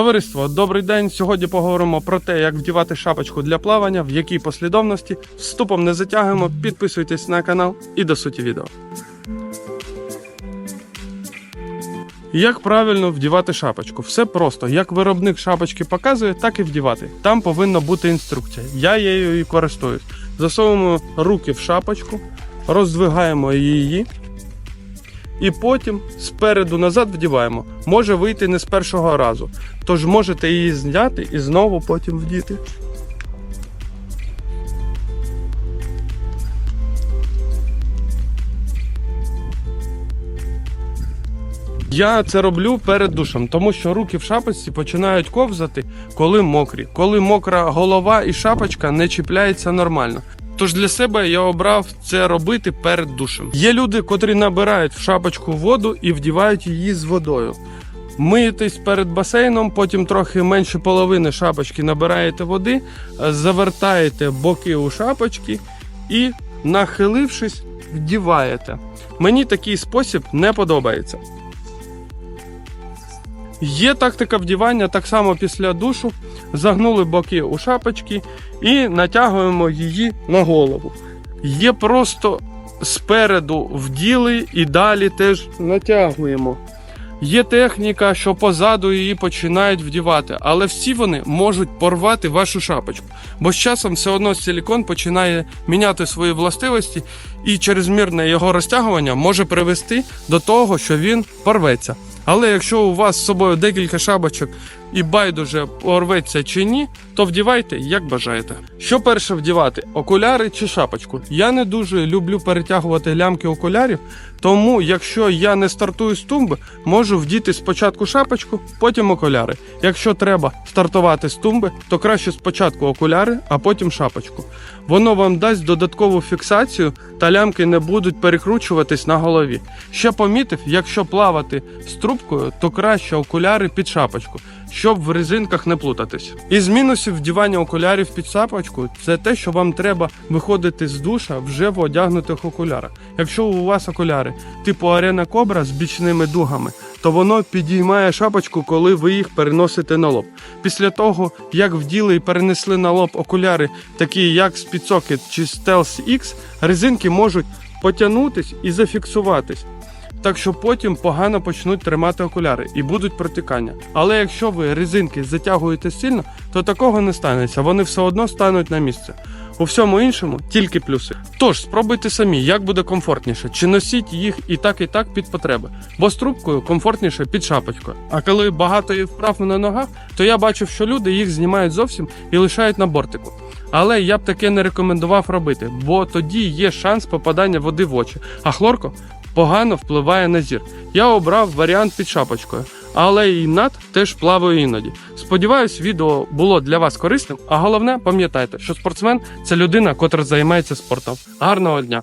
Товариство, добрий день. Сьогодні поговоримо про те, як вдівати шапочку для плавання, в якій послідовності. Вступом не затягуємо, підписуйтесь на канал і до суті відео. Як правильно вдівати шапочку? Все просто. Як виробник шапочки показує, так і вдівати. Там повинна бути інструкція. Я її користуюсь. Засовуємо руки в шапочку, роздвигаємо її. І потім спереду назад вдіваємо. Може вийти не з першого разу. Тож можете її зняти і знову потім вдіти. Я це роблю перед душем, тому що руки в шапочці починають ковзати, коли мокрі. Коли мокра голова і шапочка не чіпляється нормально. Тож для себе я обрав це робити перед душем. Є люди, котрі набирають в шапочку воду і вдівають її з водою. Миєтесь перед басейном, потім трохи менше половини шапочки набираєте води, е, завертаєте боки у шапочки і, нахилившись, вдіваєте. Мені такий спосіб не подобається. Є тактика вдівання так само після душу. Загнули боки у шапочки і натягуємо її на голову. Є просто спереду вділи і далі теж натягуємо. Є техніка, що позаду її починають вдівати, але всі вони можуть порвати вашу шапочку. Бо з часом все одно силікон починає міняти свої властивості, і чрезмірне його розтягування може привести до того, що він порветься. Але якщо у вас з собою декілька шапочок і байдуже порветься чи ні, то вдівайте як бажаєте. Що перше вдівати: окуляри чи шапочку? Я не дуже люблю перетягувати лямки окулярів, тому якщо я не стартую з тумби, можу вдіти спочатку шапочку, потім окуляри. Якщо треба стартувати з тумби, то краще спочатку окуляри, а потім шапочку. Воно вам дасть додаткову фіксацію та лямки не будуть перекручуватись на голові. Ще помітив, якщо плавати з трубкою, то краще окуляри під шапочку, щоб в резинках не плутатись. Із мінусів вдівання окулярів під шапочку це те, що вам треба виходити з душа вже в одягнутих окулярах. Якщо у вас окуляри типу Арена Кобра з бічними дугами, то воно підіймає шапочку, коли ви їх переносите на лоб. Після того, як вділи і перенесли на лоб окуляри, такі як Speedsocket чи Stealth X, резинки можуть потягнутись і зафіксуватись. Так що потім погано почнуть тримати окуляри і будуть протікання. Але якщо ви резинки затягуєте сильно, то такого не станеться, вони все одно стануть на місце. У всьому іншому тільки плюси. Тож спробуйте самі, як буде комфортніше, чи носіть їх і так, і так під потреби. Бо з трубкою комфортніше під шапочкою. А коли багато є вправ на ногах, то я бачив, що люди їх знімають зовсім і лишають на бортику. Але я б таке не рекомендував робити, бо тоді є шанс попадання води в очі, а хлорко погано впливає на зір. Я обрав варіант під шапочкою, але і над теж плаваю іноді. Сподіваюсь, відео було для вас корисним. А головне, пам'ятайте, що спортсмен це людина, котра займається спортом. Гарного дня!